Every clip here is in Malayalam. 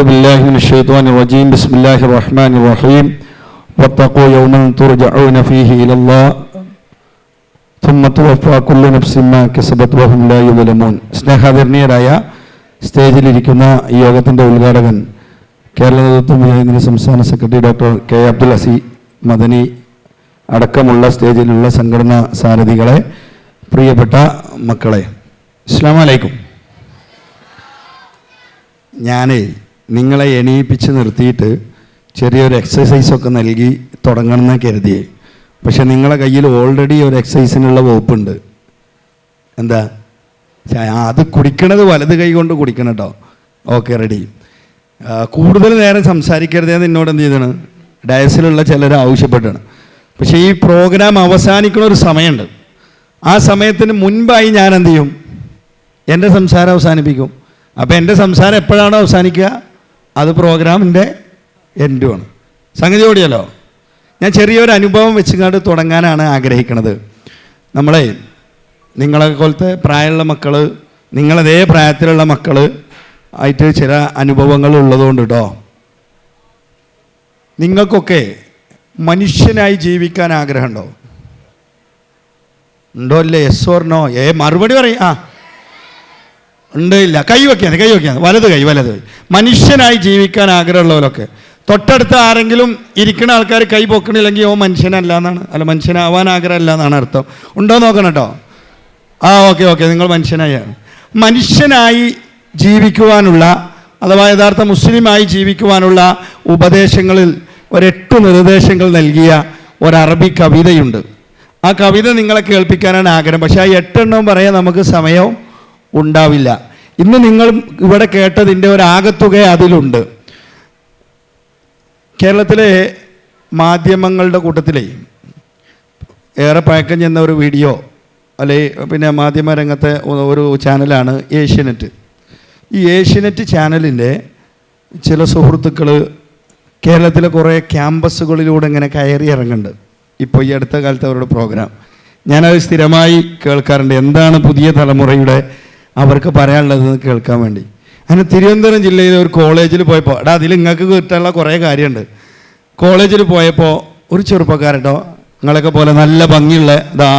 بالله من الشيطان الرجيم بسم الله الرحمن الرحيم واتقوا يوما ترجعون فيه إلى الله ثم توفى كل نفس ما كسبت وهم لا يظلمون സ്നേഹാദരണീയരായ സ്റ്റേജിലിരിക്കുന്ന ഈ യോഗത്തിൻ്റെ ഉദ്ഘാടകൻ കേരള നേതൃത്വം മുജാഹിദിൻ്റെ സംസ്ഥാന സെക്രട്ടറി ഡോക്ടർ കെ അബ്ദുൽ അസി മദനി അടക്കമുള്ള സ്റ്റേജിലുള്ള സംഘടനാ സാരഥികളെ പ്രിയപ്പെട്ട മക്കളെ അസ്സാം വലൈക്കും ഞാനേ നിങ്ങളെ എണീപ്പിച്ച് നിർത്തിയിട്ട് ചെറിയൊരു എക്സസൈസൊക്കെ നൽകി തുടങ്ങണമെന്ന് കരുതിയേ. പക്ഷെ നിങ്ങളെ കയ്യിൽ ഓൾറെഡി ഒരു എക്സസൈസിനുള്ള വകുപ്പുണ്ട്. എന്താ? അത് കുടിക്കണത് വലത് കൈ കൊണ്ട് കുടിക്കണം കേട്ടോ ഓക്കെ റെഡി. കൂടുതൽ നേരം സംസാരിക്കരുതേന്ന് എന്നോട് എന്ത് ചെയ്താണ് ഡയസിലുള്ള ചിലർ ആവശ്യപ്പെട്ടാണ്. പക്ഷേ ഈ പ്രോഗ്രാം അവസാനിക്കുന്ന ഒരു സമയമുണ്ട്. ആ സമയത്തിന് മുൻപായി ഞാൻ എന്ത് ചെയ്യും? എന്റെ സംസാരം അവസാനിപ്പിക്കും. അപ്പോൾ എന്റെ സംസാരം എപ്പോഴാണോ അവസാനിക്കുക? അത് പ്രോഗ്രാമിന്റെ എൻഡുമാണ് സംഗതി ഓടിയല്ലോ? ഞാൻ ചെറിയൊരു അനുഭവം വെച്ചുകൊണ്ട് തുടങ്ങാനാണ് ആഗ്രഹിക്കുന്നത് നമ്മളെ നിങ്ങളെ പോലത്തെ പ്രായമുള്ള മക്കൾ നിങ്ങളതേ പ്രായത്തിലുള്ള മക്കൾ ആയിട്ട് ചില അനുഭവങ്ങൾ ഉള്ളതുകൊണ്ട് കേട്ടോ നിങ്ങൾക്കൊക്കെ മനുഷ്യനായി ജീവിക്കാൻ ആഗ്രഹമുണ്ടോ ഉണ്ടോ? അല്ലേ എസ് നോ ഏ മറുപടി പറയും. ആ ഉണ്ട് ഇല്ല കൈ വയ്ക്കാതെ കൈ വയ്ക്കാതെ വലത് കൈ വലത് കൈ. മനുഷ്യനായി ജീവിക്കാൻ ആഗ്രഹമുള്ളവരൊക്കെ. തൊട്ടടുത്ത് ആരെങ്കിലും ഇരിക്കുന്ന ആൾക്കാർ കൈ പൊക്കണില്ലെങ്കിൽ ഓ മനുഷ്യനല്ല എന്നാണ്. അല്ല മനുഷ്യനാവാൻ ആഗ്രഹമല്ല എന്നാണ് അർത്ഥം. ഉണ്ടോ നോക്കണം കേട്ടോ. ആ ഓക്കെ ഓക്കെ. നിങ്ങൾ മനുഷ്യനായ മനുഷ്യനായി ജീവിക്കുവാനുള്ള അഥവാ യഥാർത്ഥ മുസ്ലിമായി ജീവിക്കുവാനുള്ള ഉപദേശങ്ങളിൽ ഒരെട്ട് നിർദ്ദേശങ്ങൾ നൽകിയ ഒരു അറബി കവിതയുണ്ട്. ആ കവിത നിങ്ങളെ കേൾപ്പിക്കാനാണ് ആഗ്രഹം. പക്ഷേ ആ എട്ടെണ്ണം പറയാൻ നമുക്ക് സമയവും ഉണ്ടാവില്ല. ഇന്ന് നിങ്ങൾ ഇവിടെ കേട്ടതിന്റെ ഒരു ആകത്തുക അതിലുണ്ട്. കേരളത്തിലെ മാധ്യമങ്ങളുടെ കൂട്ടത്തിലേ ഏറെ പഴക്കം ചെന്ന ഒരു വീഡിയോ അല്ലെ പിന്നെ മാധ്യമരംഗത്തെ ഒരു ചാനലാണ് ഏഷ്യനെറ്റ്. ഈ ഏഷ്യനെറ്റ് ചാനലിന്റെ ചില സുഹൃത്തുക്കൾ കേരളത്തിലെ കുറേ ക്യാമ്പസുകളിലൂടെ ഇങ്ങനെ കയറി ഇറങ്ങുന്നുണ്ട് ഇപ്പോൾ ഈ അടുത്ത കാലത്ത് അവരുടെ പ്രോഗ്രാം. ഞാനത് സ്ഥിരമായി കേൾക്കാറുണ്ട്. എന്താണ് പുതിയ തലമുറയുടെ അവർക്ക് പറയാനുള്ളത് കേൾക്കാൻ വേണ്ടി. അങ്ങനെ തിരുവനന്തപുരം ജില്ലയിലെ ഒരു കോളേജിൽ പോയപ്പോൾ എടാ അതിൽ നിങ്ങൾക്ക് കിട്ടാനുള്ള കുറേ കാര്യമുണ്ട് കോളേജിൽ പോയപ്പോൾ ഒരു ചെറുപ്പക്കാരട്ടോ നിങ്ങളൊക്കെ പോലെ നല്ല ഭംഗിയുള്ള ഇതാ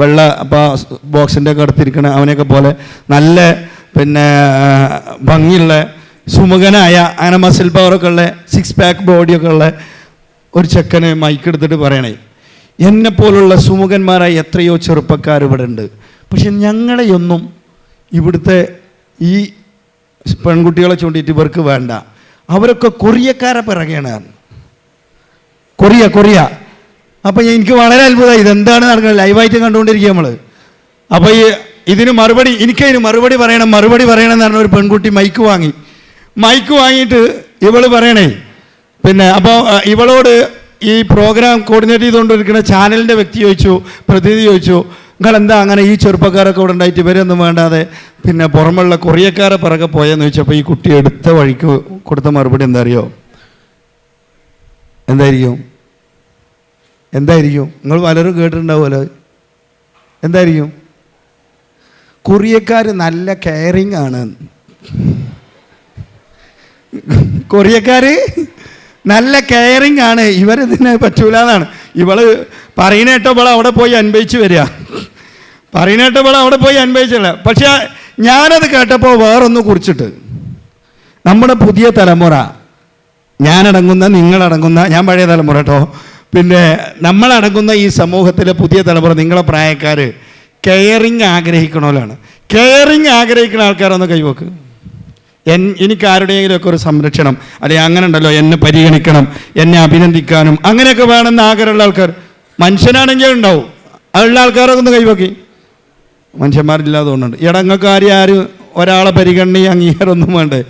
വെള്ള അപ്പോൾ ബോക്സിന്റെ ഒക്കെ അടുത്തിരിക്കണ അവനെയൊക്കെ പോലെ നല്ല പിന്നെ ഭംഗിയുള്ള സുമുഖനായ അങ്ങനെ മസിൽ പവറൊക്കെ ഉള്ള സിക്സ് പാക്ക് ബോഡിയൊക്കെ ഉള്ള ഒരു ചെക്കന് മൈക്ക് എടുത്തിട്ട് പറയണേ. എന്നെപ്പോലുള്ള സുമുഖന്മാരായ എത്രയോ ചെറുപ്പക്കാർ ഇവിടെ ഉണ്ട്. പക്ഷെ ഞങ്ങളെയൊന്നും ഇവിടുത്തെ ഈ പെൺകുട്ടികളെ ചൂണ്ടിയിട്ട് ഇവർക്ക് വേണ്ട. അവരൊക്കെ കൊറിയക്കാരെ പിറകെയാണ്. Korea Korea. അപ്പം എനിക്ക് വളരെ അത്ഭുതമായി ഇതെന്താണ് നടക്കുന്നത്? ലൈവായിട്ട് കണ്ടുകൊണ്ടിരിക്കുക നമ്മൾ അപ്പോൾ ഈ ഇതിന് മറുപടി എനിക്കതിന് മറുപടി പറയണം മറുപടി പറയണം എന്ന് പറഞ്ഞ ഒരു പെൺകുട്ടി മൈക്ക് വാങ്ങി. മൈക്ക് വാങ്ങിയിട്ട് ഇവൾ പറയണേ പിന്നെ അപ്പോൾ ഇവളോട് ഈ പ്രോഗ്രാം കോർഡിനേറ്റ് ചെയ്തുകൊണ്ടിരിക്കുന്ന ചാനലിന്റെ വ്യക്തി ചോദിച്ചു പ്രതിനിധി ചോദിച്ചു നിങ്ങൾ എന്താ അങ്ങനെ ഈ ചെറുപ്പക്കാരൊക്കെ ഇവിടെ ഉണ്ടായിട്ട് ഇവരൊന്നും വേണ്ടാതെ പിന്നെ പുറമുള്ള കൊറിയക്കാരെ പിറകെ പോയെന്ന് ചോദിച്ചപ്പോൾ ഈ കുട്ടി എടുത്ത വഴിക്ക് കൊടുത്ത മറുപടി എന്താ അറിയോ എന്തായിരിക്കും? എന്തായിരിക്കും? നിങ്ങൾ പലരും കേട്ടിട്ടുണ്ടാവുമല്ലോ. എന്തായിരിക്കും? കൊറിയക്കാർ നല്ല കെയറിങ് ആണ്. കൊറിയക്കാർ നല്ല കെയറിങ് ആണ്. ഇവരിതിനെ പറ്റൂല എന്നാണ് ഇവൾ പറയുന്നേട്ട ഇവൾ അവിടെ പോയി അനുഭവിച്ച് വരിക. പറയുന്നേട്ട ഇവളെ അവിടെ പോയി അനുഭവിച്ചില്ല പക്ഷെ ഞാനത് കേട്ടപ്പോൾ വേറൊന്ന് കുറിച്ചിട്ട്. നമ്മുടെ പുതിയ തലമുറ ഞാനടങ്ങുന്ന നിങ്ങളടങ്ങുന്ന ഞാൻ പഴയ തലമുറ കേട്ടോ. പിന്നെ നമ്മളടങ്ങുന്ന ഈ സമൂഹത്തിലെ പുതിയ തലമുറ നിങ്ങളെ പ്രായക്കാർ കെയറിങ് ആഗ്രഹിക്കണമല്ലാണ് കെയറിങ് ആഗ്രഹിക്കുന്ന ആൾക്കാരൊന്ന് കൈവക്ക് എൻ എനിക്ക് ആരുടെയെങ്കിലുമൊക്കെ ഒരു സംരക്ഷണം അല്ലെങ്കിൽ അങ്ങനെ ഉണ്ടല്ലോ എന്നെ പരിഗണിക്കണം എന്നെ അഭിനന്ദിക്കാനും അങ്ങനെയൊക്കെ വേണമെന്ന് ആഗ്രഹമുള്ള ആൾക്കാർ. മനുഷ്യനാണെങ്കിൽ ഉണ്ടാവും. അതുള്ള ആൾക്കാരൊക്കെ ഒന്ന് കൈവക്കി. മനുഷ്യന്മാരില്ലാതെ കൊണ്ടുണ്ട് ഇടങ്ങൾക്ക് ആരും ആരും ഒരാളെ പരിഗണന അംഗീകാരമൊന്നും വേണ്ടേ?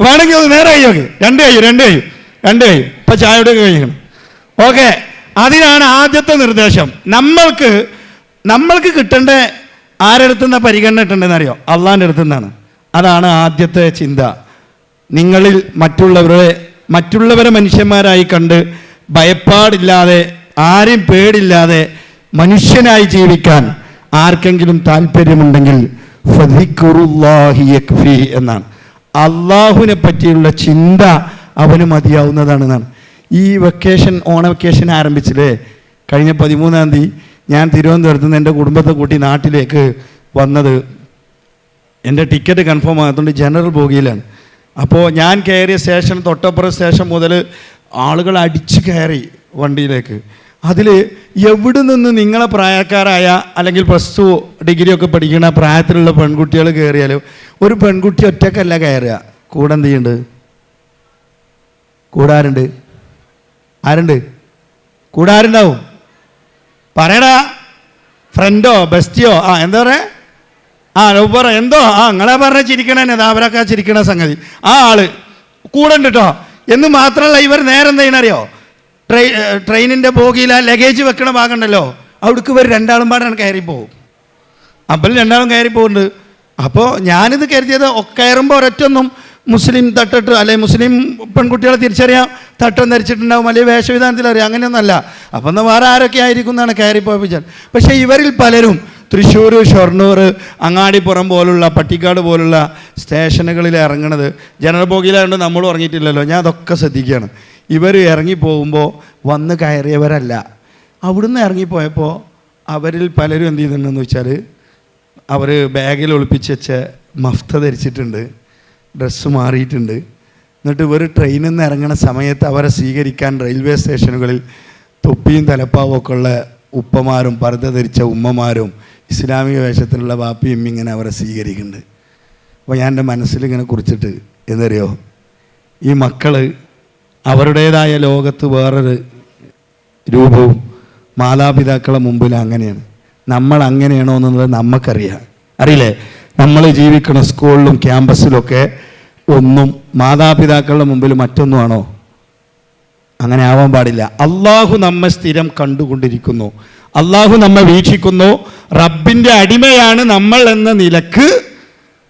വേണമെങ്കിൽ ഒന്ന് നേരെ കൈവക്കി. രണ്ട് കഴിയും രണ്ട് കഴിയും രണ്ട് കഴിയും ഇപ്പം ചായയുടെ കഴിക്കണം. ഓക്കെ. അതിനാണ് ആദ്യത്തെ നിർദ്ദേശം. നമ്മൾക്ക് നമ്മൾക്ക് കിട്ടേണ്ട ആരെടുത്തുന്ന പരിഗണന കിട്ടേണ്ടതെന്ന് അറിയോ അള്ളാന്റെ അടുത്തു നിന്നാണ് അതാണ് ആദ്യത്തെ ചിന്ത. നിങ്ങളിൽ മറ്റുള്ളവരെ മറ്റുള്ളവരെ മനുഷ്യന്മാരായി കണ്ട് ഭയപ്പാടില്ലാതെ ആരും പേടില്ലാതെ മനുഷ്യനായി ജീവിക്കാൻ ആർക്കെങ്കിലും താല്പര്യമുണ്ടെങ്കിൽ എന്നാണ്. അള്ളാഹുവിനെ പറ്റിയുള്ള ചിന്ത അവന് മതിയാവുന്നതാണെന്നാണ്. ഈ വെക്കേഷൻ ഓണ വെക്കേഷൻ ആരംഭിച്ചില്ലേ? കഴിഞ്ഞ പതിമൂന്നാം തീയതി ഞാൻ തിരുവനന്തപുരത്ത് നിന്ന് എന്റെ കുടുംബത്തെ കൂട്ടി നാട്ടിലേക്ക് വന്നത് എന്റെ ടിക്കറ്റ് കൺഫേം ആയതുകൊണ്ട് ജനറൽ ബോഗിയിലാണ്. അപ്പോൾ ഞാൻ കയറിയ സ്റ്റേഷൻ തൊട്ടപ്പുറം സ്റ്റേഷൻ മുതൽ ആളുകൾ അടിച്ച് കയറി വണ്ടിയിലേക്ക്. അതിൽ എവിടെ നിന്ന് നിങ്ങളെ പ്രായക്കാരായ അല്ലെങ്കിൽ പ്ലസ് ടു ഡിഗ്രി ഒക്കെ പഠിക്കുന്ന പ്രായത്തിലുള്ള പെൺകുട്ടികൾ കയറിയാലും ഒരു പെൺകുട്ടി ഒറ്റക്കല്ല കയറുക. കൂടെ എന്ത് ചെയ്യുന്നുണ്ട് കൂടാരുണ്ട് ആരുണ്ട്? കൂടാരുണ്ടാവും കൂടെ പറയടാ. ഫ്രണ്ടോ? ബെസ്റ്റിയോ? ആ എന്താ പറയാ? ആ പറ എന്തോ? ആ നിങ്ങളെ പറഞ്ഞ ചിരിക്കണേ അവരൊക്കെ ചിരിക്കണ സംഗതി. ആ ആൾ കൂടെ ഉണ്ട് കേട്ടോ എന്ന് മാത്രമല്ല ഇവർ നേരം എന്തെയ്യണറിയോ ട്രെയിൻ ട്രെയിനിന്റെ ബോഗിയിൽ ആ ലഗേജ് വെക്കണ ഭാഗമുണ്ടല്ലോ. അവിടേക്ക് ഇവർ രണ്ടാളും പാടാണ് കയറി പോകും അപ്പോൾ രണ്ടാളും കയറി പോകുന്നുണ്ട് അപ്പോൾ ഞാനിത് കരുതിയത് കയറുമ്പോൾ ഒരൊറ്റൊന്നും മുസ്ലിം തട്ടിട്ട് അല്ലെങ്കിൽ മുസ്ലിം പെൺകുട്ടികളെ തിരിച്ചറിയാം. തട്ടം ധരിച്ചിട്ടുണ്ടാവും അല്ലെങ്കിൽ വേഷവിധാനത്തിൽ അറിയാം അങ്ങനെയൊന്നുമല്ല. അപ്പം എന്നാൽ വേറെ ആരൊക്കെ ആയിരിക്കും എന്നാണ് കയറിപ്പോയ പക്ഷേ ഇവരിൽ പലരും തൃശ്ശൂർ ഷൊർണൂർ അങ്ങാടിപ്പുറം പോലുള്ള പട്ടിക്കാട് പോലുള്ള സ്റ്റേഷനുകളിൽ ഇറങ്ങണത് ജനറൽ ബോഗിയിലായതുകൊണ്ട് നമ്മൾ ഉറങ്ങിയിട്ടില്ലല്ലോ. ഞാൻ അതൊക്കെ ശ്രദ്ധിക്കുകയാണ്. ഇവർ ഇറങ്ങിപ്പോകുമ്പോൾ വന്ന് കയറിയവരല്ല. അവിടുന്ന് ഇറങ്ങിപ്പോയപ്പോൾ അവരിൽ പലരും എന്ത് ചെയ്തിട്ടുണ്ടെന്ന് വെച്ചാൽ അവർ ബാഗിൽ ഒളിപ്പിച്ച് വെച്ച മഫ്ത ധരിച്ചിട്ടുണ്ട്. ഡ്രസ്സ് മാറിയിട്ടുണ്ട്. എന്നിട്ട് ഇവർ ട്രെയിനിൽ നിന്ന് ഇറങ്ങുന്ന സമയത്ത് അവരെ സ്വീകരിക്കാൻ റെയിൽവേ സ്റ്റേഷനുകളിൽ തൊപ്പിയും തലപ്പാവും ഒക്കെ ഉള്ള ഉപ്പമാരും പർദ്ദ ധരിച്ച ഉമ്മമാരും ഇസ്ലാമിക വേഷത്തിലുള്ള ബാപ്പിയും ഇങ്ങനെ അവരെ സ്വീകരിക്കുന്നുണ്ട്. അപ്പോൾ ഞാൻ എന്റെ മനസ്സിൽ ഇങ്ങനെ കുറിച്ചിട്ട് എന്തറിയോ? ഈ മക്കൾ അവരുടേതായ ലോകത്ത് വേറൊരു രൂപവും മാതാപിതാക്കളെ മുമ്പിൽ അങ്ങനെയാണ്. നമ്മൾ അങ്ങനെയാണോ എന്നുള്ളത് നമുക്കറിയാം അറിയില്ലേ? നമ്മൾ ജീവിക്കുന്ന സ്കൂളിലും ക്യാമ്പസിലൊക്കെ ഒന്നും മാതാപിതാക്കളുടെ മുമ്പിൽ മറ്റൊന്നുമാണോ? അങ്ങനെ ആവാൻ പാടില്ല. അള്ളാഹു നമ്മെ സ്ഥിരം കണ്ടുകൊണ്ടിരിക്കുന്നു. അള്ളാഹു നമ്മെ വീക്ഷിക്കുന്നു. റബ്ബിന്റെ അടിമയാണ് നമ്മൾ എന്ന നിലയ്ക്ക്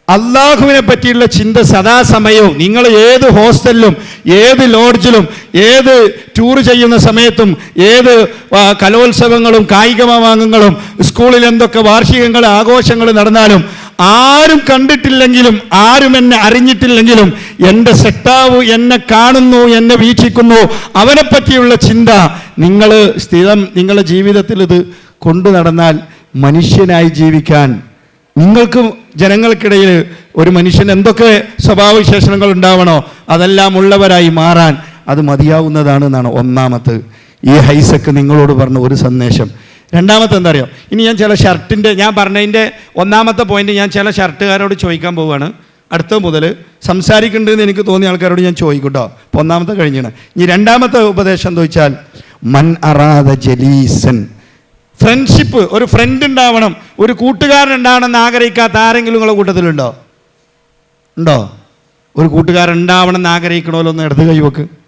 അള്ളാഹുവിനെ പറ്റിയുള്ള ചിന്ത സദാസമയവും നിങ്ങൾ ഏത് ഹോസ്റ്റലിലും ഏത് ലോഡ്ജിലും ഏത് ടൂർ ചെയ്യുന്ന സമയത്തും ഏത് കലോത്സവങ്ങളും കായികമാവാങ്ങങ്ങളും സ്കൂളിൽ എന്തൊക്കെ വാർഷികങ്ങൾ ആഘോഷങ്ങൾ നടന്നാലും ആരും കണ്ടിട്ടില്ലെങ്കിലും ആരും എന്നെ അറിഞ്ഞിട്ടില്ലെങ്കിലും എന്റെ സെട്ടാവ് എന്നെ കാണുന്നു എന്നെ വീക്ഷിക്കുന്നു. അവനെ പറ്റിയുള്ള ചിന്ത നിങ്ങൾ സ്ഥിരം നിങ്ങളുടെ ജീവിതത്തിൽ ഇത് കൊണ്ടു നടന്നാൽ മനുഷ്യനായി ജീവിക്കാൻ. നിങ്ങൾക്ക് ജനങ്ങൾക്കിടയിൽ ഒരു മനുഷ്യൻ എന്തൊക്കെ സ്വഭാവവിശേഷണങ്ങൾ ഉണ്ടാവണോ അതെല്ലാം ഉള്ളവരായി മാറാൻ അത് മതിയാവുന്നതാണ് എന്നാണ് ഒന്നാമത്. ഈ ഹൈസക്ക് നിങ്ങളോട് പറഞ്ഞ ഒരു സന്ദേശം. രണ്ടാമത്തെ എന്താ അറിയോ? ഇനി ഞാൻ ചില ഷർട്ടിന്റെ ഞാൻ പറഞ്ഞതിന്റെ ഒന്നാമത്തെ പോയിന്റ് ഞാൻ ചില ഷർട്ടുകാരോട് ചോദിക്കാൻ പോവുകയാണ്. അടുത്ത മുതൽ സംസാരിക്കുന്നുണ്ടെന്ന് എനിക്ക് തോന്നിയ ആൾക്കാരോട് ഞാൻ ചോദിക്കൂട്ടോ കേട്ടോ അപ്പോൾ ഒന്നാമത്തെ കഴിഞ്ഞാണ്. ഇനി രണ്ടാമത്തെ ഉപദേശം ചോദിച്ചാൽ വെച്ചാൽ മൻ അറാദ ജലീസൻ. ഫ്രണ്ട്ഷിപ്പ് ഒരു ഫ്രണ്ട് ഉണ്ടാവണം. ഒരു കൂട്ടുകാരൻ ഉണ്ടാവണം എന്ന് ആഗ്രഹിക്കാത്ത ആരെങ്കിലും നിങ്ങളുടെ കൂട്ടത്തിലുണ്ടോ? ഉണ്ടോ? ഒരു കൂട്ടുകാരൻ ഉണ്ടാവണം എന്ന് ആഗ്രഹിക്കണമല്ലോ ഒന്ന് ഇടത് കൈ വെക്ക്.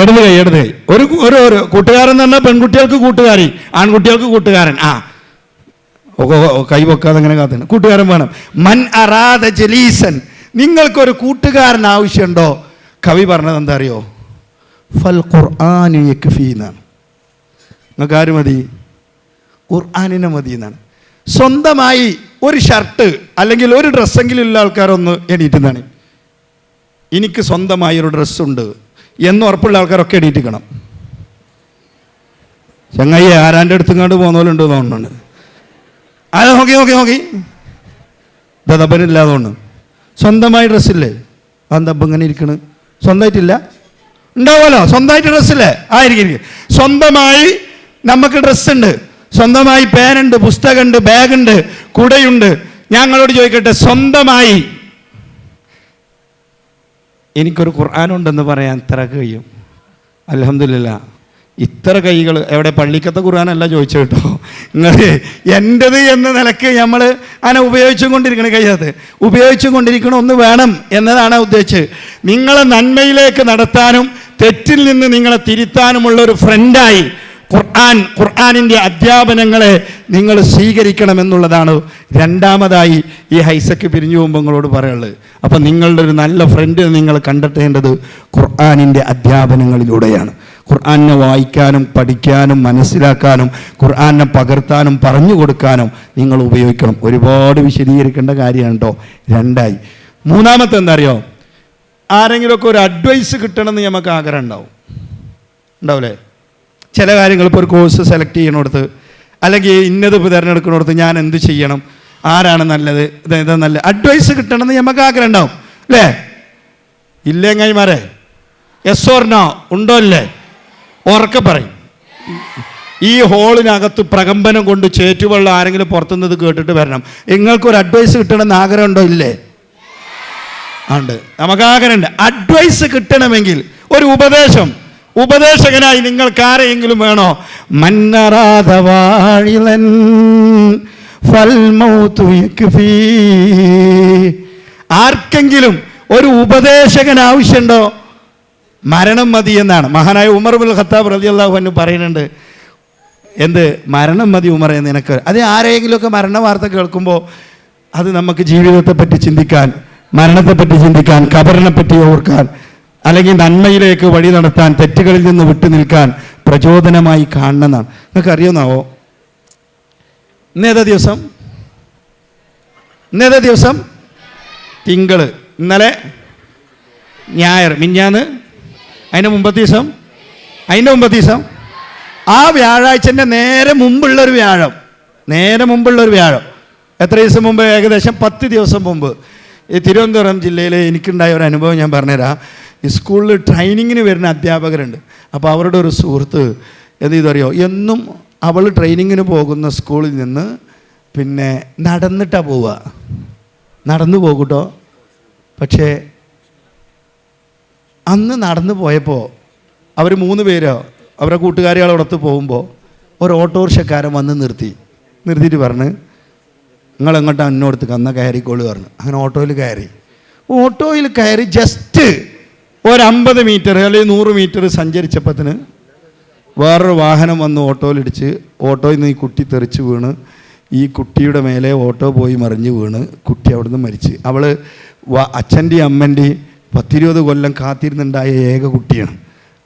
ഇടത് കൈ ഇടത് കൈ. ഒരു ഒരു ഒരു കൂട്ടുകാരൻ പറഞ്ഞാൽ പെൺകുട്ടികൾക്ക് കൂട്ടുകാരി ആൺകുട്ടികൾക്ക് കൂട്ടുകാരൻ. ആ. കൈ വെക്കാതെ അങ്ങനെ കാത്തുണ്ട് കൂട്ടുകാരൻ വേണം. മൻ അറാദ ജലീസൻ. നിങ്ങൾക്കൊരു കൂട്ടുകാരൻ ആവശ്യമുണ്ടോ? കവി പറഞ്ഞത് എന്താ അറിയോ? ഫൽ ഖുർആാനു യക്ഫീന്നാണ് നിങ്ങൾക്ക് ആര് മതി? ഖുർആാനിനെ മതി എന്നാണ്. സ്വന്തമായി ഒരു ഷർട്ട് അല്ലെങ്കിൽ ഒരു ഡ്രസ്സെങ്കിലും ഉള്ള ആൾക്കാരൊന്ന് എണീറ്റുന്നതാണ് എനിക്ക് സ്വന്തമായി ഒരു ഡ്രസ്സുണ്ട്. എന്ന് ഉറപ്പുള്ള ആൾക്കാരൊക്കെ എണീറ്റിക്കണം. ചങ്ങായി ആരാന്റെ അടുത്തുങ്ങാണ്ട് പോകുന്നവരുണ്ട് തോന്നുന്നുണ്ട്. ആ നോക്കി നോക്കി നോക്കി. ദബനില്ലാതെ തോന്നുന്നു. സ്വന്തമായി ഡ്രസ്സില്ലേ അതെന്താ ഇപ്പം ഇങ്ങനെ ഇരിക്കണ്. സ്വന്തമായിട്ടില്ല? ഉണ്ടാവുമല്ലോ. സ്വന്തമായിട്ട് ഡ്രസ്സില്ലേ ആയിരിക്കും. സ്വന്തമായി നമുക്ക് ഡ്രസ്സുണ്ട് സ്വന്തമായി പേനുണ്ട് പുസ്തകമുണ്ട് ബാഗുണ്ട് കുടയുണ്ട്. ഞങ്ങളോട് ചോദിക്കട്ടെ സ്വന്തമായി എനിക്കൊരു ഖുർആാനുണ്ടെന്ന് പറയാൻ ഇത്ര കഴിയും. അലഹമില്ല ഇത്ര കൈകൾ എവിടെ പള്ളിക്കത്തെ ഖുർആാനല്ല ചോദിച്ചു കേട്ടോ. നിങ്ങൾ എന്റെത് എന്ന നിലയ്ക്ക് നമ്മൾ അങ്ങനെ ഉപയോഗിച്ചും കൊണ്ടിരിക്കണ കയ്യത് ഉപയോഗിച്ചും കൊണ്ടിരിക്കണം ഒന്ന് വേണം എന്നതാണ് ഉദ്ദേശിച്ചത്. നിങ്ങളെ നന്മയിലേക്ക് നടത്താനും തെറ്റിൽ നിന്ന് നിങ്ങളെ തിരുത്താനുമുള്ള ഒരു ഫ്രണ്ടായി ഖുർആൻ ഖുർആാനിന്റെ അധ്യാപനങ്ങളെ നിങ്ങൾ സ്വീകരിക്കണമെന്നുള്ളതാണ് രണ്ടാമതായി ഈ ഹൈസക്ക് പിരിഞ്ഞു പോകുമ്പോൾ നിങ്ങളോട് പറയുള്ളത് അപ്പം നിങ്ങളുടെ ഒരു നല്ല ഫ്രണ്ട് നിങ്ങൾ കണ്ടെത്തേണ്ടത് ഖുർആാനിന്റെ അധ്യാപനങ്ങളിലൂടെയാണ്. ഖുർആാനെ വായിക്കാനും പഠിക്കാനും മനസ്സിലാക്കാനും ഖുർആാനെ പകർത്താനും പറഞ്ഞു കൊടുക്കാനും നിങ്ങൾ ഉപയോഗിക്കണം. ഒരുപാട് വിശദീകരിക്കേണ്ട കാര്യമാണ് കേട്ടോ രണ്ടായി. മൂന്നാമത്തെ എന്താ അറിയോ ആരെങ്കിലുമൊക്കെ ഒരു അഡ്വൈസ് കിട്ടണമെന്ന് നമുക്ക് ആഗ്രഹം ഉണ്ടാവും. ഉണ്ടാവില്ലേ ചില കാര്യങ്ങൾ ഇപ്പോൾ ഒരു കോഴ്സ് സെലക്ട് ചെയ്യണോടത്ത് അല്ലെങ്കിൽ ഇന്നത് തിരഞ്ഞെടുക്കണോടത്ത് ഞാൻ എന്ത് ചെയ്യണം? ആരാണ് നല്ലത്? ഇത് നല്ല അഡ്വൈസ് കിട്ടണമെന്ന് നമുക്ക് ആഗ്രഹം ഉണ്ടാവും അല്ലേ? ഇല്ലേ കൈമാരെ എസ് ഓർണോ ഉണ്ടോ അല്ലേ ഉറക്കെ പറയും. ഈ ഹോളിനകത്ത് പ്രകമ്പനം കൊണ്ട് ചേറ്റുവെള്ളം ആരെങ്കിലും പുറത്തുനിന്ന് ഇത് കേട്ടിട്ട് വരണം. നിങ്ങൾക്കൊരു അഡ്വൈസ് കിട്ടണമെന്ന് ആഗ്രഹമുണ്ടോ ഇല്ലേ? ഉണ്ട്. നമുക്ക് ആഗ്രഹമുണ്ട് അഡ്വൈസ് കിട്ടണമെങ്കിൽ ഒരു ഉപദേശം. ഉപദേശകനായി നിങ്ങൾക്ക് ആരെയെങ്കിലും വേണോ? മന്നറാതവാഴിലൻ. ആർക്കെങ്കിലും ഒരു ഉപദേശകൻ ആവശ്യമുണ്ടോ? മരണം മതി എന്നാണ്. മഹാനായ ഉമർ ബുൽ ഖത്താബ് അള്ളാഹു എന്ന് പറയുന്നുണ്ട്. എന്ത്? മരണം മതി ഉമർ ഉമറെ നിനക്ക്. അത് ആരെങ്കിലുമൊക്കെ മരണ വാർത്ത കേൾക്കുമ്പോൾ അത് നമുക്ക് ജീവിതത്തെ പറ്റി ചിന്തിക്കാൻ മരണത്തെപ്പറ്റി ചിന്തിക്കാൻ കബറിനെ പറ്റി ഓർക്കാൻ അല്ലെങ്കിൽ നന്മയിലേക്ക് വഴി നടത്താൻ തെറ്റുകളിൽ നിന്ന് വിട്ടു നിൽക്കാൻ പ്രചോദനമായി കാണണമെന്നാണ്. നിങ്ങൾക്ക് അറിയുന്നാവോ ഇന്നേതാ ദിവസം? ഇന്നേതാ ദിവസം? തിങ്കൾ ഇന്നലെ ഞായർ. മിഞ്ഞാന്ന് അതിന്റെ മുമ്പത്തെ ദിവസം? അതിന്റെ മുമ്പത്തെ ദിവസം? ആ വ്യാഴാഴ്ചന്റെ നേരെ മുമ്പുള്ള ഒരു വ്യാഴം. നേരെ മുമ്പുള്ള ഒരു വ്യാഴം. എത്ര ദിവസം മുമ്പ്? ഏകദേശം പത്ത് ദിവസം മുമ്പ്. ഈ തിരുവനന്തപുരം ജില്ലയിൽ എനിക്കുണ്ടായ ഒരു അനുഭവം ഞാൻ പറഞ്ഞുതരാം. സ്കൂളിൽ ട്രെയിനിങ്ങിന് വരുന്ന അധ്യാപകരുണ്ട്. അപ്പോൾ അവരുടെ ഒരു സുഹൃത്ത് എന്ത് ചെയ്തറിയോ? എന്നും അവൾ ട്രെയിനിങ്ങിന് പോകുന്ന സ്കൂളിൽ നിന്ന് പിന്നെ നടന്നിട്ടാണ് പോവുക. നടന്നു പോകൂട്ടോ. പക്ഷേ അന്ന് നടന്നു പോയപ്പോൾ അവർ മൂന്ന് പേരോ അവരുടെ കൂട്ടുകാരികളോടൊത്ത് പോകുമ്പോൾ ഒരു ഓട്ടോറിക്ഷക്കാരൻ വന്ന് നിർത്തി. നിർത്തിയിട്ട് പറഞ്ഞ് നിങ്ങൾ എങ്ങോട്ടാ എന്നോടത്ത് കന്ന കയറിക്കോളൂ പറഞ്ഞു. അങ്ങനെ ഓട്ടോയിൽ കയറി. ഓട്ടോയിൽ കയറി ജസ്റ്റ് ഒരു അമ്പത് മീറ്റർ അല്ലെങ്കിൽ നൂറ് മീറ്റർ സഞ്ചരിച്ചപ്പത്തിന് വേറൊരു വാഹനം വന്ന് ഓട്ടോയിലിടിച്ച് ഓട്ടോയിൽ നിന്ന് ഈ കുട്ടി തെറിച്ച് വീണ്. ഈ കുട്ടിയുടെ മേലെ ഓട്ടോ പോയി മറിഞ്ഞ് വീണ്. കുട്ടി അവിടുന്ന് മരിച്ച്. അവൾ അച്ഛന്റെയും അമ്മന്റെയും പത്തിരുപത് കൊല്ലം കാത്തിരുന്നുണ്ടായ ഏക കുട്ടിയാണ്.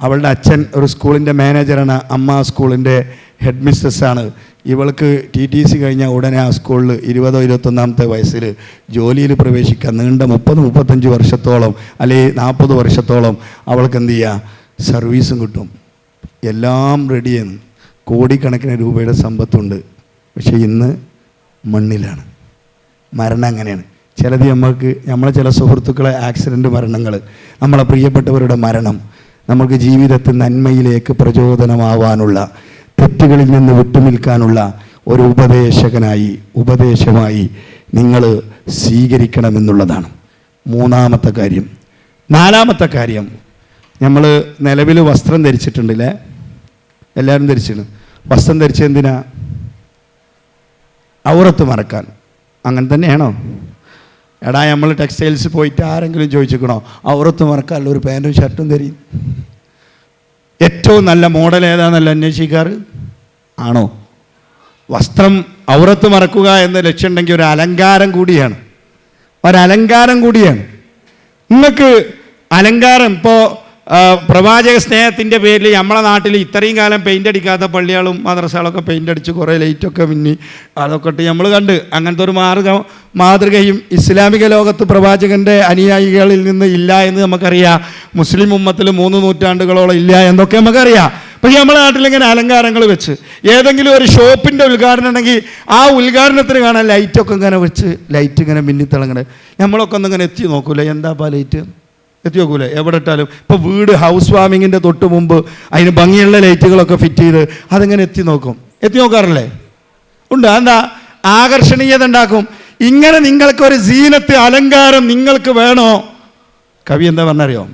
അവളുടെ അച്ഛൻ ഒരു സ്കൂളിന്റെ മാനേജറാണ് അമ്മ സ്കൂളിന്റെ ഹെഡ് മിസ്ട്രസ്സാണ് ഇവൾക്ക് ടി ടി സി കഴിഞ്ഞ ഉടനെ ആ സ്കൂളിൽ ഇരുപതോ ഇരുപത്തൊന്നാമത്തെ വയസ്സിൽ ജോലിയിൽ പ്രവേശിക്കാൻ നീണ്ട മുപ്പത് മുപ്പത്തഞ്ച് വർഷത്തോളം അല്ലെങ്കിൽ നാൽപ്പത് വർഷത്തോളം അവൾക്ക് എന്ത് ചെയ്യുക സർവീസും കിട്ടും. എല്ലാം റെഡിയാണ് കോടിക്കണക്കിന് രൂപയുടെ സമ്പത്തുണ്ട്. പക്ഷേ ഇന്ന് മണ്ണിലാണ്. മരണം അങ്ങനെയാണ്. ചിലത് നമ്മൾക്ക് നമ്മളെ ചില സുഹൃത്തുക്കളെ ആക്സിഡന്റ് മരണങ്ങൾ നമ്മളെ പ്രിയപ്പെട്ടവരുടെ മരണം നമുക്ക് ജീവിതത്തിൽ നന്മയിലേക്ക് പ്രചോദനമാവാനുള്ള തെറ്റുകളിൽ നിന്ന് വിട്ടുനിൽക്കാനുള്ള ഒരു ഉപദേശകനായി ഉപദേശമായി നിങ്ങൾ സ്വീകരിക്കണമെന്നുള്ളതാണ്. മൂന്നാമത്തെ കാര്യം. നാലാമത്തെ കാര്യം. നമ്മൾ നിലവിൽ വസ്ത്രം ധരിച്ചിട്ടുണ്ടല്ലേ? എല്ലാവരും ധരിച്ചിട്ടുണ്ട് വസ്ത്രം ധരിച്ചെന്തിനാ ഔറത്ത് മറക്കാൻ. അങ്ങനെ തന്നെയാണോ? എടാ നമ്മൾ ടെക്സ്റ്റൈൽസ് പോയിട്ട് ആരെങ്കിലും ചോദിച്ചിക്കണോ ഔറത്ത് മറക്കാനുള്ള ഒരു പാന്റും ഷർട്ടും തരും. ഏറ്റവും നല്ല മോഡൽ ഏതാണെന്നല്ല അന്വേഷിക്കാറ്? ആണോ? വസ്ത്രം ഔറത്ത് മറക്കുക എന്ന ലക്ഷ്യമുണ്ടെങ്കിൽ ഒരു അലങ്കാരം കൂടിയാണ്. ഒരലങ്കാരം കൂടിയാണ്. നിങ്ങൾക്ക് അലങ്കാരം ഇപ്പോൾ പ്രവാചക സ്നേഹത്തിന്റെ പേരിൽ നമ്മളെ നാട്ടിൽ ഇത്രയും കാലം പെയിന്റ് അടിക്കാത്ത പള്ളികളും മദ്രസകളൊക്കെ പെയിന്റ് അടിച്ച് കുറേ ലൈറ്റൊക്കെ മിന്നി അതൊക്കെ ഇട്ട് നമ്മൾ കണ്ട് അങ്ങനത്തെ ഒരു മാർഗ മാതൃകയും ഇസ്ലാമിക ലോകത്ത് പ്രവാചകന്റെ അനുയായികളിൽ നിന്ന് ഇല്ല എന്ന് നമുക്കറിയാം. മുസ്ലിം ഉമ്മത്തിൽ മൂന്ന് നൂറ്റാണ്ടുകളോളം ഇല്ല എന്നൊക്കെ നമുക്കറിയാം. പക്ഷേ നമ്മുടെ നാട്ടിൽ ഇങ്ങനെ അലങ്കാരങ്ങൾ വെച്ച് ഏതെങ്കിലും ഒരു ഷോപ്പിന്റെ ഉദ്ഘാടനം ഉണ്ടെങ്കിൽ ആ ഉദ്ഘാടനത്തിന് കാണാൻ ലൈറ്റൊക്കെ ഇങ്ങനെ വെച്ച് ലൈറ്റ് ഇങ്ങനെ മിന്നിത്തിളങ്ങണേ. നമ്മളൊക്കെ ഒന്നിങ്ങനെ എത്തി നോക്കൂലേ എന്താപ്പാ ലൈറ്റ് എത്തി നോക്കൂലേ എവിടെ ഇട്ടാലും. ഇപ്പോൾ വീട് ഹൗസ് വാമിങ്ങിന്റെ തൊട്ട് മുമ്പ് അതിന് ഭംഗിയുള്ള ലൈറ്റുകളൊക്കെ ഫിറ്റ് ചെയ്ത് അതിങ്ങനെ എത്തി നോക്കും. എത്തി നോക്കാറില്ലേ? ഉണ്ട് എന്താ ആകർഷണീയത ഉണ്ടാക്കും. ഇങ്ങനെ നിങ്ങൾക്ക് ഒരു സീനത്ത് അലങ്കാരം നിങ്ങൾക്ക് വേണോ? കവി എന്താ പറഞ്ഞറിയോ?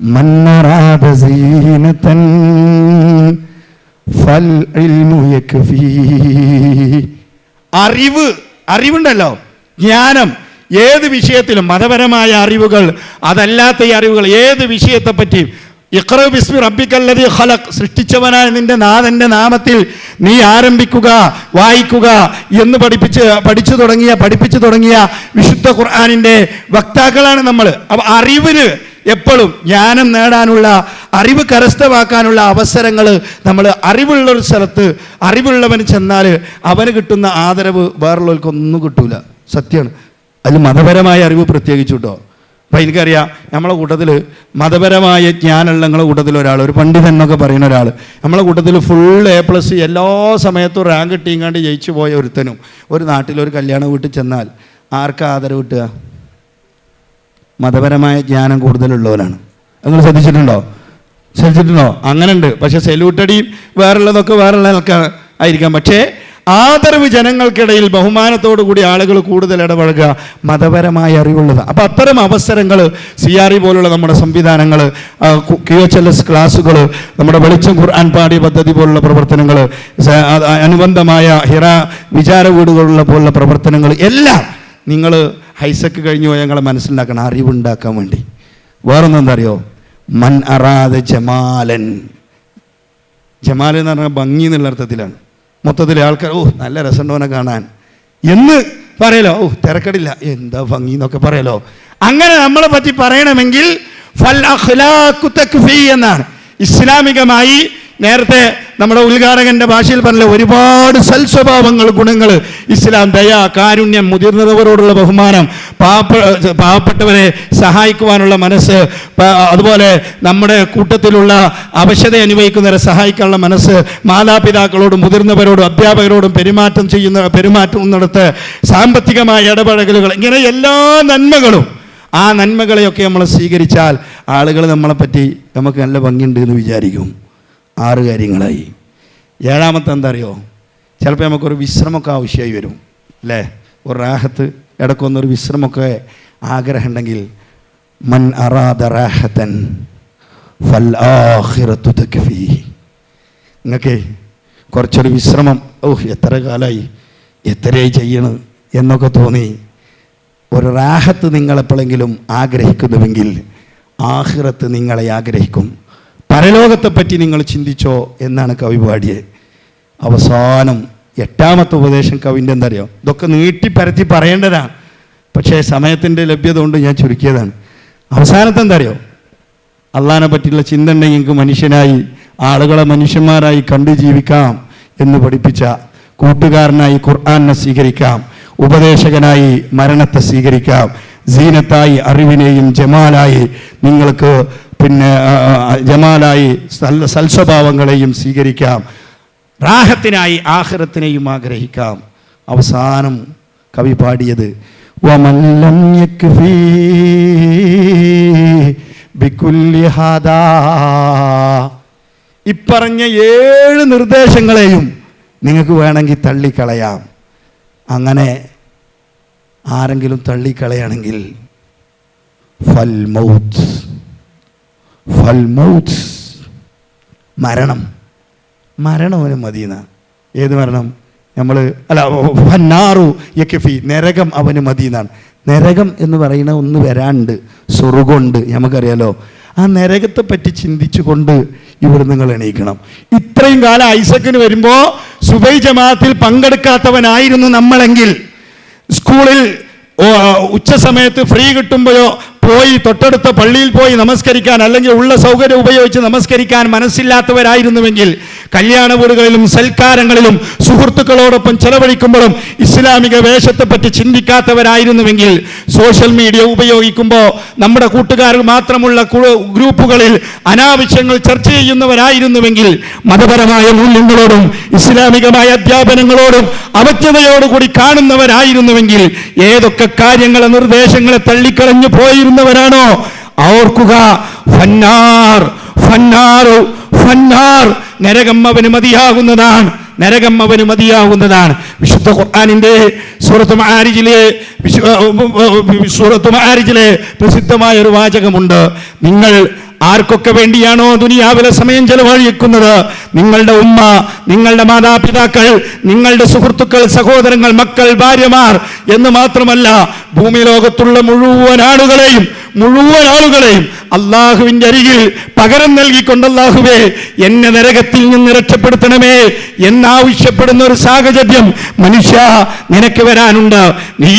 മന്നറാത സീനത്തൻ ഫൽ. അറിവ് അറിവുണ്ടല്ലോ. ജ്ഞാനം. ഏത് വിഷയത്തിലും മതപരമായ അറിവുകൾ അതല്ലാത്ത ഈ അറിവുകൾ ഏത് വിഷയത്തെ ഇഖ്റ ബിസ്മി റബ്ബിക്കല്ലതി ഖലഖ്. സൃഷ്ടിച്ചവനായ നിന്റെ നാഥന്റെ നാമത്തിൽ നീ ആരംഭിക്കുക വായിക്കുക എന്ന് പഠിപ്പിച്ച് പഠിച്ചു തുടങ്ങിയ പഠിപ്പിച്ചു തുടങ്ങിയ വിശുദ്ധ ഖുർആാനിന്റെ വക്താക്കളാണ് നമ്മൾ. അപ്പോൾ അറിവിന് എപ്പോഴും ജ്ഞാനം നേടാനുള്ള അറിവ് കരസ്ഥമാക്കാനുള്ള അവസരങ്ങൾ നമ്മൾ അറിവുള്ള ഒരു സ്ഥലത്ത് അറിവുള്ളവന് ചെന്നാൽ അവന് കിട്ടുന്ന ആദരവ് വേറുള്ളവർക്കൊന്നും കിട്ടൂല. സത്യമാണ് അതിൽ മതപരമായ അറിവ് പ്രത്യേകിച്ചു കേട്ടോ അപ്പം എനിക്കറിയാം നമ്മളെ കൂട്ടത്തിൽ മതപരമായ ജ്ഞാനമുള്ള ഞങ്ങളുടെ കൂട്ടത്തിൽ ഒരാൾ ഒരു പണ്ഡിതൻ എന്നൊക്കെ പറയുന്ന ഒരാൾ നമ്മളെ കൂട്ടത്തിൽ ഫുൾ എ പ്ലസ് എല്ലാ സമയത്തും റാങ്ക് കിട്ടിയങ്ങാണ്ട് ജയിച്ചു പോയ ഒരുത്തനും ഒരു നാട്ടിലൊരു കല്യാണം വീട്ടിൽ ചെന്നാൽ ആർക്കാ ആദരവ് കിട്ടുക? മതപരമായ ജ്ഞാനം കൂടുതലുള്ളവരാണ്. നിങ്ങൾ ശ്രദ്ധിച്ചിട്ടുണ്ടോ? ശ്രദ്ധിച്ചിട്ടുണ്ടോ? അങ്ങനെ ഉണ്ട് സെലൂട്ടടിയും വേറെ വേറുള്ളതൊക്കെ വേറുള്ള ആൾക്കാർ ആയിരിക്കാം. പക്ഷേ ആദരവ് ജനങ്ങൾക്കിടയിൽ കൂടി ആളുകൾ കൂടുതൽ ഇടപഴകുക. മതപരമായ അറിവുള്ളത്. അപ്പം അത്തരം അവസരങ്ങൾ സി ആർ ഇ പോലുള്ള നമ്മുടെ സംവിധാനങ്ങൾ ക്യു എച്ച് എൽ എസ് ക്ലാസ്സുകൾ നമ്മുടെ വെളിച്ചം ഖുർആൻ പാഠ്യ പദ്ധതി പോലുള്ള പ്രവർത്തനങ്ങൾ അനുബന്ധമായ ഹിറ വിചാര വീടുകളുള്ള പോലുള്ള പ്രവർത്തനങ്ങൾ എല്ലാം നിങ്ങൾ ഹൈസക്ക് കഴിഞ്ഞു പോയാൽ ഞങ്ങളെ മനസ്സിലാക്കണം അറിവുണ്ടാക്കാൻ വേണ്ടി. വേറൊന്നും എന്താ അറിയോ മൻ അറാദ ജമാലൻ. ജമാൽ എന്ന് പറഞ്ഞാൽ ഭംഗി എന്നുള്ള അർത്ഥത്തിലാണ്. മൊത്തത്തിൽ ആൾക്കാർ ഓ നല്ല രസമുണ്ടോനെ കാണാൻ. എന്ന് പറയലോ ഓ തിരക്കടില്ല. എന്താ ഭംഗി എന്നൊക്കെ പറയലോ. അങ്ങനെ നമ്മളെ പറ്റി പറയണമെങ്കിൽ എന്നാണ്. ഇസ്ലാമികമായി നേരത്തെ നമ്മുടെ ഉദ്ഘാടകന്റെ ഭാഷയിൽ പറഞ്ഞ ഒരുപാട് സൽസ്വഭാവങ്ങൾ ഗുണങ്ങൾ. ഇസ്ലാം ദയ കാരുണ്യം മുതിർന്നവരോടുള്ള ബഹുമാനം പാവപ്പ പാവപ്പെട്ടവരെ സഹായിക്കുവാനുള്ള മനസ്സ് അതുപോലെ നമ്മുടെ കൂട്ടത്തിലുള്ള അവശത അനുഭവിക്കുന്നവരെ സഹായിക്കാനുള്ള മനസ്സ് മാതാപിതാക്കളോടും മുതിർന്നവരോടും അധ്യാപകരോടും പെരുമാറ്റം ചെയ്യുന്ന പെരുമാറ്റുന്നിടത്ത് സാമ്പത്തികമായ ഇടപഴകലുകൾ ഇങ്ങനെ എല്ലാ നന്മകളും ആ നന്മകളെയൊക്കെ നമ്മൾ സ്വീകരിച്ചാൽ ആളുകൾ നമ്മളെപ്പറ്റി നമുക്ക് നല്ല ഭംഗിയുണ്ട് എന്ന് വിചാരിക്കും. ആറ് കാര്യങ്ങളായി. ഏഴാമത്തെ എന്താ അറിയോ ചിലപ്പോൾ നമുക്കൊരു വിശ്രമമൊക്കെ ആവശ്യമായി വരും അല്ലേ? ഒരു റാഹത്ത് ഇടക്കൊന്നൊരു വിശ്രമമൊക്കെ ആഗ്രഹം ഉണ്ടെങ്കിൽ മൻ അറാദ റാഹത്തൻ ഫൽ നിങ്ങൾക്ക് കുറച്ചൊരു വിശ്രമം ഓഹ് എത്ര കാലമായി എത്രയായി ചെയ്യണം എന്നൊക്കെ തോന്നി. ഒരു റാഹത്ത് നിങ്ങളെപ്പോഴെങ്കിലും ആഗ്രഹിക്കുന്നുവെങ്കിൽ ആഹിറത്ത് നിങ്ങളെ ആഗ്രഹിക്കും. പരലോകത്തെപ്പറ്റി നിങ്ങൾ ചിന്തിച്ചോ എന്നാണ് കവി പാടിയത് അവസാനം എട്ടാമത്തെ ഉപദേശം കവിന്റെ എന്താ അറിയോ ഇതൊക്കെ നീട്ടി പരത്തി പറയേണ്ടതാണ്. പക്ഷേ സമയത്തിന്റെ ലഭ്യത കൊണ്ട് ഞാൻ ചുരുക്കിയതാണ്. അവസാനത്തെ എന്തറിയോ? അറിയോ അള്ളാഹിനെ പറ്റിയുള്ള ചിന്ത ഉണ്ടെങ്കിൽ മനുഷ്യനായി ആളുകളെ മനുഷ്യന്മാരായി കണ്ടു ജീവിക്കാം എന്ന് പഠിപ്പിച്ച കൂട്ടുകാരനായി ഖുർആാനെ സ്വീകരിക്കാം ഉപദേശകനായി മരണത്തെ സ്വീകരിക്കാം സീനത്തായി അറിവിനെയും ജമാലായി നിങ്ങൾക്ക് പിന്നെ ജമാലായി സൽസ്വഭാവങ്ങളെയും സ്വീകരിക്കാം. റാഹത്തിനായി ആഹ്റത്തിനെയും ആഗ്രഹിക്കാം. അവസാനം കവി പാടിയത് ഇപ്പറഞ്ഞ ഏഴ് നിർദ്ദേശങ്ങളെയും നിങ്ങൾക്ക് വേണമെങ്കിൽ തള്ളിക്കളയാം. അങ്ങനെ ആരെങ്കിലും തള്ളിക്കളയാണെങ്കിൽ ഫൽ മൗത്ത്. ഫൽ മൗത്ത് മരണം. മരണം അവന് മതിയെന്ന. ഏത് മരണം? നമ്മൾ അല്ല ഫന്നാറു യക്കഫി നരകം അവന് മതി എന്നാണ് നരകം എന്ന് പറയുന്ന ഒന്ന് വരാണ്ട് സ്വർഗമുണ്ട് നമുക്കറിയാലോ. ആ നരകത്തെ പറ്റി ചിന്തിച്ചുകൊണ്ട് ഇവിടെ നിങ്ങൾ എണീക്കണം. ഇത്രയും കാലം ഐസക്കിന് വരുമ്പോൾ സുബൈ ജമാഅത്തിൽ പങ്കെടുക്കാത്തവനായിരുന്നു നമ്മളെങ്കിൽ. സ്കൂളിൽ ഉച്ച സമയത്ത് ഫ്രീ കിട്ടുമ്പോഴോ പോയി തൊട്ടടുത്ത പള്ളിയിൽ പോയി നമസ്കരിക്കാൻ അല്ലെങ്കിൽ ഉള്ള സൗകര്യം ഉപയോഗിച്ച് നമസ്കരിക്കാൻ മനസ്സില്ലാത്തവരായിരുന്നുവെങ്കിൽ കല്യാണ വീടുകളിലും സൽക്കാരങ്ങളിലും സുഹൃത്തുക്കളോടൊപ്പം ചെലവഴിക്കുമ്പോഴും ഇസ്ലാമിക വേഷത്തെപ്പറ്റി ചിന്തിക്കാത്തവരായിരുന്നുവെങ്കിൽ സോഷ്യൽ മീഡിയ ഉപയോഗിക്കുമ്പോൾ നമ്മുടെ കൂട്ടുകാർ മാത്രമുള്ള ഗ്രൂപ്പുകളിൽ അനാവശ്യങ്ങൾ ചർച്ച ചെയ്യുന്നവരായിരുന്നുവെങ്കിൽ മതപരമായ മൂല്യങ്ങളോടും ഇസ്ലാമികമായ അധ്യാപനങ്ങളോടും അവജ്ഞതയോടുകൂടി കാണുന്നവരായിരുന്നുവെങ്കിൽ ഏതൊക്കെ കാര്യങ്ങളെ നിർദ്ദേശങ്ങളെ തള്ളിക്കളഞ്ഞു പോയിരുന്നവരാണോ ഓർക്കുക ഫന്നാർ ഫന്നാർ ഫന്നാർ. മതിയാകുന്നതാണ്. നരകം അവന് മതിയാകുന്നതാണ്. വിശുദ്ധ ഖുർആാനിന്റെ സൂറത്ത് മആരിജിലെ വിശു- സൂറത്ത് മആരിജിലെ പ്രസിദ്ധമായ ഒരു വാചകമുണ്ട്. നിങ്ങൾ ആർക്കൊക്കെ വേണ്ടിയാണോ ദുനിയാവിലെ സമയം ചെലവഴിക്കുന്നത്? നിങ്ങളുടെ ഉമ്മ നിങ്ങളുടെ മാതാപിതാക്കൾ നിങ്ങളുടെ സുഹൃത്തുക്കൾ സഹോദരങ്ങൾ മക്കൾ ഭാര്യമാർ എന്ന് മാത്രമല്ല ഭൂമി ലോകത്തുള്ള മുഴുവൻ ആളുകളെയും മുഴുവൻ ആളുകളെയും അള്ളാഹുവിന്റെ അരികിൽ പകരം നൽകിക്കൊണ്ട് അള്ളാഹുവേ എന്നെ നരകത്തിൽ നിന്ന് രക്ഷപ്പെടുത്തണമേ എന്നാവശ്യപ്പെടുന്ന ഒരു സാഹചര്യം മനുഷ്യ നിനക്ക് വരാനുണ്ട്. നീ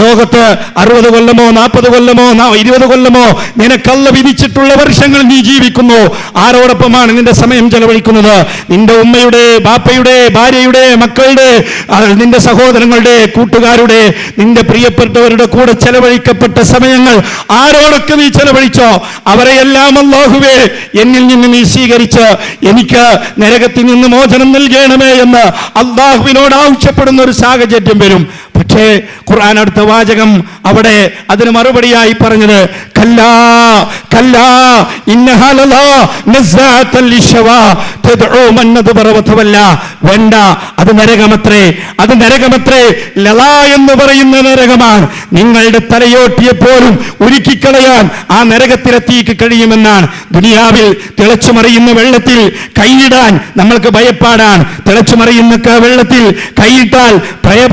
ലോകത്ത് അറുപത് കൊല്ലമോ നാൽപ്പത് കൊല്ലമോ ഇരുപത് കൊല്ലമോ നിനക്കല്ല വിധിച്ചിട്ടുള്ള വർഷങ്ങൾ നീ ജീവിക്കുന്നു. ആരോടൊപ്പമാണ് നിന്റെ സമയം ചെലവഴിക്കുന്നത്? നിന്റെ ഉമ്മയുടെ ബാപ്പയുടെ ഭാര്യയുടെ മക്കളുടെ നിന്റെ സഹോദരങ്ങളുടെ കൂട്ടുകാരുടെ നിന്റെ പ്രിയപ്പെട്ടവരുടെ കൂടെ ചെലവഴിക്കപ്പെട്ട സമയങ്ങൾ ആരോടൊക്കെ നീ ചെലവഴിച്ചോ. അവരെയെല്ലാം അല്ലാഹുവേ എന്നിൽ നിന്ന് നീ സ്വീകരിച്ച് എനിക്ക് നരകത്തിൽ നിന്ന് മോചനം നൽകണമേ എന്ന് അള്ളാഹുവിനോട് ആവശ്യപ്പെടുന്ന ഒരു സാഹചര്യം വരും. പക്ഷേ ഖുർആൻ അടുത്ത വാചകം അവിടെ അതിന് മറുപടിയായി പറഞ്ഞത് വേണ്ട അത് നരകമത്രേ അത് നരകമത്രേ ലലാ എന്ന് പറയുന്ന നരകമാണ്. നിങ്ങളുടെ തലയോട്ടിയെ പോലും ഉരുക്കിക്കളയാൻ ആ നരകത്തിലെത്തിക്ക് കഴിയുമെന്നാണ്. ദുനിയാവിൽ തിളച്ചു മറിയുന്ന വെള്ളത്തിൽ കൈയിടാൻ നമ്മൾക്ക് ഭയപ്പാടാണ്. തിളച്ചു മറിയുന്ന വെള്ളത്തിൽ കൈയിട്ടാൽ പ്രയ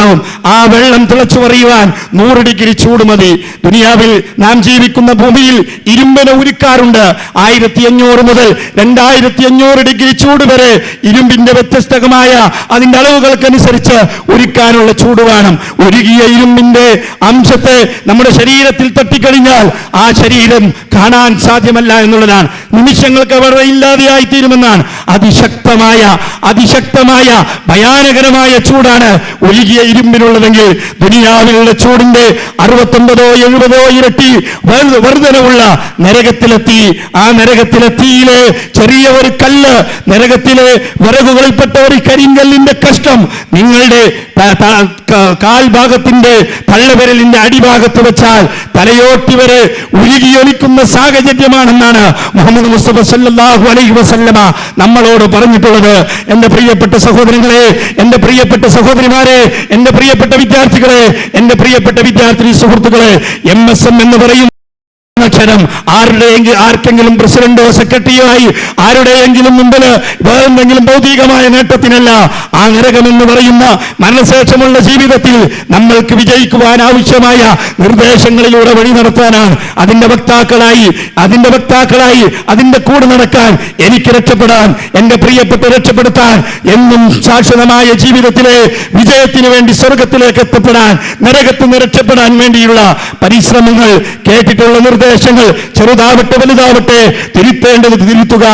പ്രയാസമുണ്ടാവും ആ വെള്ളം തിളച്ചു മറിയുവാൻ നൂറ് ഡിഗ്രി ചൂട് മതി. ദുനിയാവിൽ നാം ജീവിക്കുന്ന ഭൂമിയിൽ ഇരുമ്പന ഉരുക്കാറുണ്ട്. ആയിരത്തി അഞ്ഞൂറ് മുതൽ രണ്ടായിരത്തി അഞ്ഞൂറ് ഡിഗ്രി ചൂട് വരെ ഇരുമ്പിന്റെ വ്യത്യസ്തമായ അതിന്റെ അളവുകൾക്കനുസരിച്ച് ഉരുക്കാനുള്ള ചൂട് വേണം. ഉരുകിയ ഇരുമ്പിന്റെ അംശത്തെ നമ്മുടെ ശരീരത്തിൽ തട്ടിക്കഴിഞ്ഞാൽ ആ ശരീരം കാണാൻ സാധ്യമല്ല എന്നുള്ളതാണ്. നിമിഷങ്ങൾക്ക് വളരെ ഇല്ലാതെയായി തീരുമെന്നാണ്. അതിശക്തമായ അതിശക്തമായ ഭയാനകരമായ ചൂടാണ് ഒഴുകിയ ഇരുമ്പിനുള്ളതെങ്കിൽ ദുനിയാവിലുള്ള ചൂടിന്റെ അറുപത്തൊമ്പതോ എഴുപതോ ഇരട്ടി വർ- വർധനവുള്ള നരകത്തിലെത്തി. ആ നരകത്തിലെ തീയിലെ ചെറിയ ഒരു കല്ല് നരകത്തിലെ വിറകുകളിൽപ്പെട്ട ഒരു കരിങ്കല്ലിന്റെ കഷ്ടം നിങ്ങളുടെ കാൽഭാഗത്തിന്റെ തള്ളവിരലിന്റെ അടിഭാഗത്ത് വെച്ചാൽ തലയോട്ടി വരെ ഉരുകിയൊലിക്കുന്ന സാഹചര്യമാണെന്നാണ് മുഹമ്മദ് മുസ്തഫ സല്ലല്ലാഹു അലൈഹി വസല്ലമ നമ്മളോട് പറഞ്ഞിട്ടുള്ളത്. എന്റെ പ്രിയപ്പെട്ട സഹോദരങ്ങളെ എന്റെ പ്രിയപ്പെട്ട സഹോദരിമാരെ എന്റെ പ്രിയപ്പെട്ട വിദ്യാർത്ഥികളെ എന്റെ പ്രിയപ്പെട്ട വിദ്യാർത്ഥി സുഹൃത്തുക്കളെ എം എസ് എം എന്ന് പറയും അക്ഷരം ആരുടെയെങ്കിലും ആർക്കെങ്കിലും പ്രസിഡന്റോ സെക്രട്ടറിയോ ആയി ആരുടെയെങ്കിലും മുമ്പിൽ വേറെന്തെങ്കിലും ഭൗതികമായ നേട്ടത്തിനല്ല ആ നരകമെന്ന് പറയുന്ന മരണശേഷമുള്ള ജീവിതത്തിൽ നമ്മൾക്ക് വിജയിക്കുവാൻ ആവശ്യമായ നിർദ്ദേശങ്ങളിലൂടെ വഴി നടത്താനാണ്. അതിന്റെ വക്താക്കളായി അതിന്റെ വക്താക്കളായി അതിന്റെ കൂടെ നടക്കാൻ എനിക്ക് രക്ഷപ്പെടാൻ എന്റെ പ്രിയപ്പെട്ട രക്ഷപ്പെടുത്താൻ എന്നും ശാശ്വതമായ ജീവിതത്തിലെ വിജയത്തിന് വേണ്ടി സ്വർഗത്തിലേക്ക് എത്തപ്പെടാൻ നരകത്തിന് രക്ഷപ്പെടാൻ വേണ്ടിയുള്ള പരിശ്രമങ്ങൾ കേട്ടിട്ടുള്ള നിർദ്ദേശങ്ങൾ ചെറുതാവട്ടെ വലുതാവട്ടെ തിരുത്തേണ്ടത് തിരുത്തുക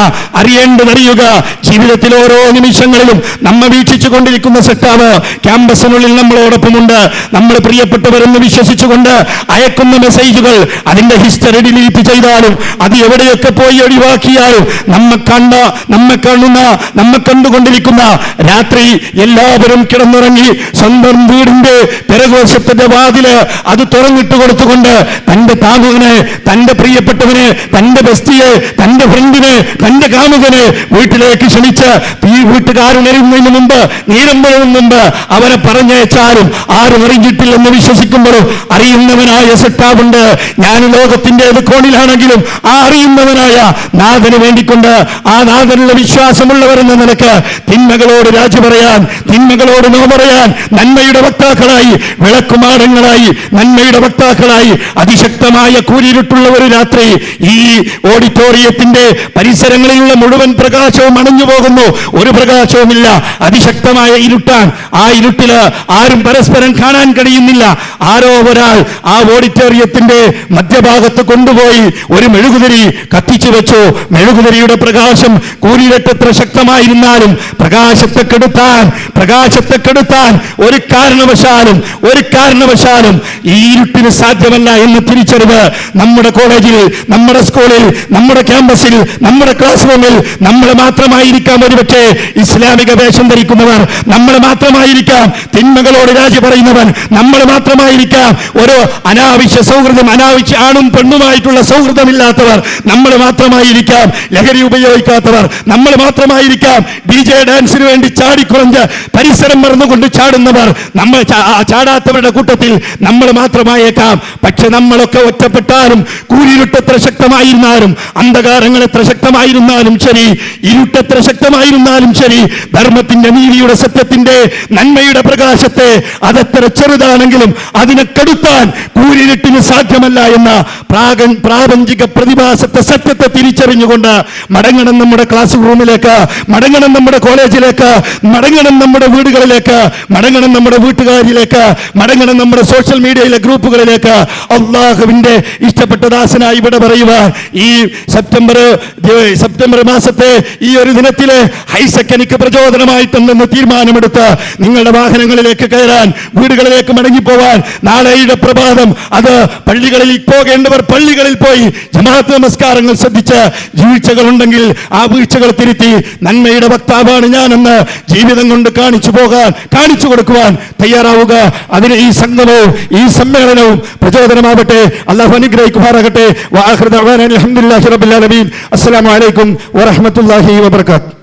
അറിയേണ്ടത് അറിയുക. ജീവിതത്തിൽ ഓരോ നിമിഷങ്ങളിലും നമ്മെ വീക്ഷിച്ചു കൊണ്ടിരിക്കുന്ന സെക്ടാവ് ക്യാമ്പസിനുള്ളിൽ നമ്മളോടൊപ്പമുണ്ട്. നമ്മൾ പ്രിയപ്പെട്ടവരെന്ന് വിശ്വസിച്ചുകൊണ്ട് അയക്കുന്ന മെസ്സേജുകൾ അതിന്റെ ഹിസ്റ്ററി ഡിലീറ്റ് ചെയ്താലും അത് എവിടെയൊക്കെ പോയി ഒഴിവാക്കിയാലും നമ്മെ കണ്ട നമ്മെ കാണുന്ന നമ്മെ കണ്ടുകൊണ്ടിരിക്കുന്ന രാത്രി എല്ലാവരും കിടന്നുറങ്ങി സ്വന്തം വീടിന്റെ പിറകുവശത്തിന്റെ വാതിൽ അത് തുറന്നിട്ട് കൊടുത്തുകൊണ്ട് തന്റെ താങ്ങുവിനെ തന്റെ പ്രിയപ്പെട്ടവന് തന്റെ ബസ്തിയെ തന്റെ ഫ്രണ്ടിന് തന്റെ കാമുകന് വീട്ടിലേക്ക് ക്ഷണിച്ച് ഈ വീട്ടുകാരുണരുന്നതിന് മുമ്പ് നീരമ്പതിന് മുമ്പ് അവനെ പറഞ്ഞയച്ചാലും ആരും അറിഞ്ഞിട്ടില്ലെന്ന് വിശ്വസിക്കുമ്പോഴും അറിയുന്നവനായ സെട്ടാവുണ്ട്. ഞാൻ ലോകത്തിന്റെ ഏത് കോണിലാണെങ്കിലും ആ അറിയുന്നവനായ നാഥന് വേണ്ടിക്കൊണ്ട് ആ നാഥനുള്ള വിശ്വാസമുള്ളവരെന്ന നിലയ്ക്ക് തിന്മകളോട് രാജി പറയാൻ തിന്മകളോട് നോ പറയാൻ നന്മയുടെ വക്താക്കളായി വിളക്കുമാടങ്ങളായി നന്മയുടെ വക്താക്കളായി അതിശക്തമായ കൂരിരുട്ടുള്ള ഒരു രാത്രി ഈ ഓഡിറ്റോറിയത്തിന്റെ പരിസരങ്ങളിലുള്ള മുഴുവൻ പ്രകാശവും അണഞ്ഞു പോകുന്നു. ഒരു പ്രകാശവുമില്ല. അതിശക്തമായ ഇരുട്ടാണ്. ആ ഇരുട്ടിൽ ആരും പരസ്പരം കാണാൻ കഴിയുന്നില്ല. ആരോ ഒരാൾ ആ ഓഡിറ്റോറിയത്തിന്റെ മധ്യഭാഗത്ത് കൊണ്ടുപോയി ഒരു മെഴുകുതിരി കത്തിച്ചു വെച്ചു. മെഴുകുതിരിയുടെ പ്രകാശം കൂലിരട്ടത്ര ശക്തമായിരുന്നാലും പ്രകാശത്തെ കെടുത്താൻ പ്രകാശത്തെ കെടുത്താൻ ഒരു കാരണവശാലും ഒരു കാരണവശാലും ഈ ഇരുട്ടിന് സാധ്യമല്ല എന്ന് തിരിച്ചറിവ് നമ്മുടെ കോളേജിൽ നമ്മുടെ സ്കൂളിൽ നമ്മുടെ ക്യാമ്പസിൽ നമ്മുടെ ക്ലാസ് റൂമിൽ നമ്മൾ മാത്രമായിരിക്കാം ഒരുപക്ഷെ ഇസ്ലാമിക വേഷം ധരിക്കുന്നവർ. നമ്മൾ മാത്രമായിരിക്കാം തിന്മകളോട് രാജി പറയുന്നവൻ. നമ്മൾ മാത്രമായിരിക്കാം ഒരു അനാവശ്യ സൗഹൃദം അനാവശ്യ ആണും പെണ്ണുമായിട്ടുള്ള സൗഹൃദമില്ലാത്തവർ. നമ്മൾ മാത്രമായിരിക്കാം ലഹരി ഉപയോഗിക്കാത്തവർ. നമ്മൾ മാത്രമായിരിക്കാം ഡി ജെ ഡാൻസിന് വേണ്ടി ചാടിക്കുറഞ്ഞ് പരിസരം മറന്നുകൊണ്ട് ചാടുന്നവർ. നമ്മൾ ചാടാത്തവരുടെ കൂട്ടത്തിൽ നമ്മൾ മാത്രമായേക്കാം. പക്ഷെ നമ്മളൊക്കെ ഒറ്റപ്പെട്ടാലും കൂരിരുട്ട് എത്ര ശക്തമായിരുന്നാലും അന്ധകാരങ്ങൾ എത്ര ശക്തമായിരുന്നാലും ശരി ഇരുട്ട് എത്ര ശക്തമായിരുന്നാലും ശരി ധർമ്മത്തിന്റെ നീതിയുടെ സത്യത്തിന്റെ നന്മയുടെ പ്രകാശത്തെ അതെത്ര ചെറുതാണെങ്കിലും അതിനെ കെടുത്താൻ കൂരിരുട്ടിന് സാധ്യമല്ല എന്ന പ്രാഗൻ പ്രാപഞ്ചിക പ്രതിഭാസത്തെ സത്യത്തെ തിരിച്ചറിഞ്ഞുകൊണ്ട് മടങ്ങണം നമ്മുടെ ക്ലാസ് റൂമിലേക്ക് മടങ്ങണം നമ്മുടെ കോളേജിലേക്ക് മടങ്ങണം നമ്മുടെ വീടുകളിലേക്ക് മടങ്ങണം നമ്മുടെ വീട്ടുകാരിലേക്ക് മടങ്ങണം നമ്മുടെ സോഷ്യൽ മീഡിയയിലെ ഗ്രൂപ്പുകളിലേക്ക് അള്ളാഹുവിന്റെ ഇഷ്ടപ്പെട്ട ദാസനായി ഇവിടെ പറയുക. ഈ സെപ്റ്റംബർ സെപ്റ്റംബർ മാസത്തെ ഈ ഒരു ദിനത്തിലെ ഹൈസെക് എനിക്ക് പ്രചോദനമായി തന്നെന്ന് തീരുമാനമെടുത്ത് നിങ്ങളുടെ വാഹനങ്ങളിലേക്ക് കയറാൻ വീടുകളിലേക്ക് മടങ്ങിപ്പോവാൻ നാളെയുടെ പ്രഭാതം. അത് പള്ളികളിൽ പോകേണ്ടവർ പള്ളികളിൽ പോയി ജമാഅത്ത് നമസ്കാരങ്ങൾ ശ്രദ്ധിച്ച് വീഴ്ചകളുണ്ടെങ്കിൽ ആ വീഴ്ചകൾ തിരുത്തി നന്മയുടെ വക്താവാണ് ഞാനെന്ന് ജീവിതം കൊണ്ട് കാണിച്ചു പോകാൻ കാണിച്ചു കൊടുക്കുവാൻ തയ്യാറാവുക. അതിന് ഈ സംഗമവും ഈ സമ്മേളനവും പ്രചോദനമാവട്ടെ. അള്ളാഹു അനുഗ്രഹിക്കുമാറാകട്ടെ. വാഹൃദ അസ്സലാമലൈക്കും വറഹമത്തല്ലാഹി വബർക്കാത്ത്